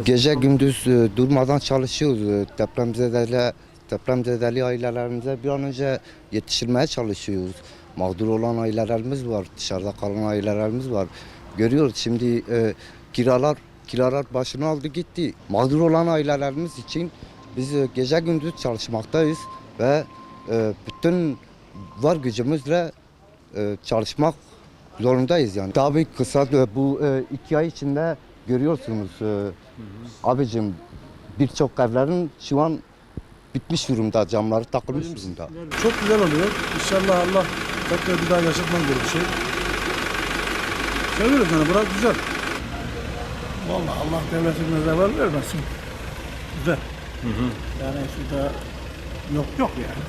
Gece gündüz e, durmadan çalışıyoruz. E, Depremzedeli, depremzedeli ailelerimize bir an önce yetiştirmeye çalışıyoruz. Mağdur olan ailelerimiz var, dışarıda kalan ailelerimiz var. Görüyoruz şimdi e, kiralar kiralar başını aldı gitti. Mağdur olan ailelerimiz için biz e, gece gündüz çalışmaktayız ve e, bütün var gücümüzle e, çalışmak zorundayız yani. Tabii kısa bu e, iki ay içinde görüyorsunuz e, abicim birçok evlerin şu an bitmiş durumda camları takılmış durumda. Çok güzel oluyor. İnşallah Allah tekrar bir daha yaşatmam böyle bir şey. Seviyoruz yani burası güzel. Vallahi Allah devletimize zeval vermesin. Güzel. Yani şurada yok yok yani.